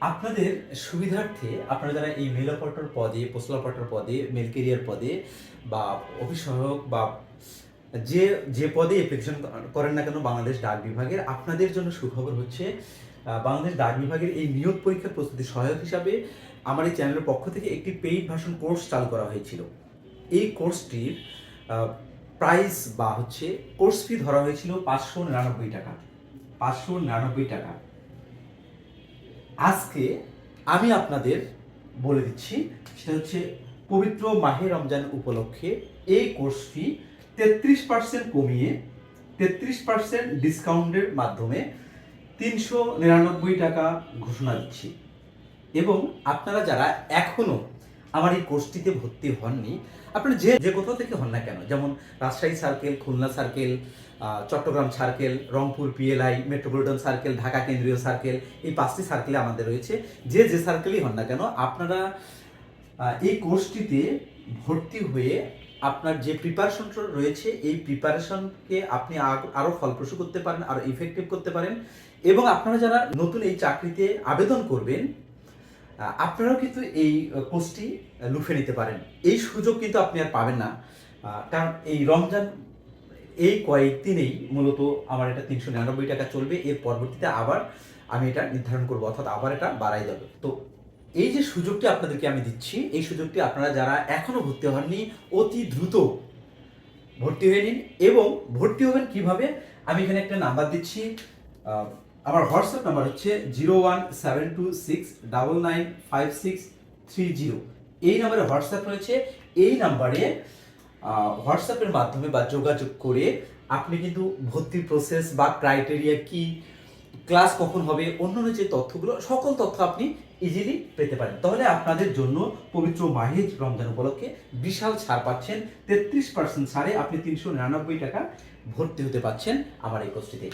আপনাদের সুবিধার্থে আপনারা যারা এই মেল অপারেটর পদে পোস্টাল অপারেটর পদে মেল কেরিয়ার পদে বা অফিস সহায়ক বা যে যে পদে অ্যাপ্লিকেশন করেন না কেন বাংলাদেশ ডাক বিভাগের, আপনাদের জন্য সুখবর হচ্ছে বাংলাদেশ ডাক বিভাগের এই নিয়োগ পরীক্ষার প্রস্তুতি সহায়ক হিসাবে আমার এই চ্যানেলের পক্ষ থেকে একটি পেইড ভাষণ কোর্স চালু করা হয়েছিল। এই কোর্সটির প্রাইস বা হচ্ছে কোর্স ফি ধরা হয়েছিল পাঁচশো নিরানব্বই টাকা। পাঁচশো নিরানব্বই টাকা। আজকে আমি আপনাদের বলে দিচ্ছি, সেটা হচ্ছে পবিত্র মাহে রমজান উপলক্ষে এই কোর্স ফি তেত্রিশ পার্সেন্ট কমিয়ে তেত্রিশ পার্সেন্ট ডিসকাউন্টের মাধ্যমে তিনশো নিরানব্বই টাকা ঘোষণা দিচ্ছি। এবং আপনারা যারা এখনও আমার এই কোর্সটিতে ভর্তি হননি। আপনারা যে যে কোথাও থেকে হন না কেন, যেমন Rajshahi circle, Khulna circle Chattogram circle, Rangpur PLI, metropolitan circle, Dhaka কেন্দ্রীয় সার্কেল, এই পাঁচটি সার্কেলে আমাদের রয়েছে। যে যে সার্কেলই হন না কেন, আপনারা এই কোর্সটিতে ভর্তি হয়ে আপনার যে প্রিপারেশন রয়েছে, এই প্রিপারেশনকে আপনি আগ- আরও ফলপ্রসূ করতে পারেন আরও ইফেক্টিভ করতে পারেন। এবং আপনারা যারা নতুন এই চাকরিতে আবেদন করবেন আপনারাও কিন্তু এই কোর্সটি লুফে নিতে পারেন। এই সুযোগ কিন্তু আপনি আর পাবেন না। কারণ এই রমজান, এই কয়েকদিনেই মূলত আমার এটা তিনশো নিরানব্বই টাকা চলবে। এর পরবর্তীতে আবার আমি এটা নির্ধারণ করব, অর্থাৎ আবার এটা বাড়াই যাবে। তো এই যে সুযোগটি আপনাদেরকে আমি দিচ্ছি, এই সুযোগটি আপনারা যারা এখনও ভর্তি হননি, অতি দ্রুত ভর্তি হয়ে নিন এবং ভর্তি হবেন কীভাবে? আমি এখানে একটা নাম্বার দিচ্ছি আমার হোয়াটসঅ্যাপ নাম্বার হচ্ছে zero one seven two six double nine five six three zero. এই নাম্বারে হোয়াটসঅ্যাপ রয়েছে। এই নাম্বারে হোয়াটসঅ্যাপের মাধ্যমে বা যোগাযোগ করে আপনি কিন্তু ভর্তির প্রসেস বা ক্রাইটেরিয়া কি ক্লাস কখন হবে, অন্যান্য যে তথ্যগুলো, সকল তথ্য আপনি ইজিলি পেতে পারেন। তাহলে আপনাদের জন্য পবিত্র মাহিজ রমজান উপলক্ষে বিশাল ছাড় পাচ্ছেন। তেত্রিশ পার্সেন্ট ছাড়ে আপনি তিনশো নিরানব্বই টাকা ভর্তি হতে পাচ্ছেন আমার এই কোর্সটিতে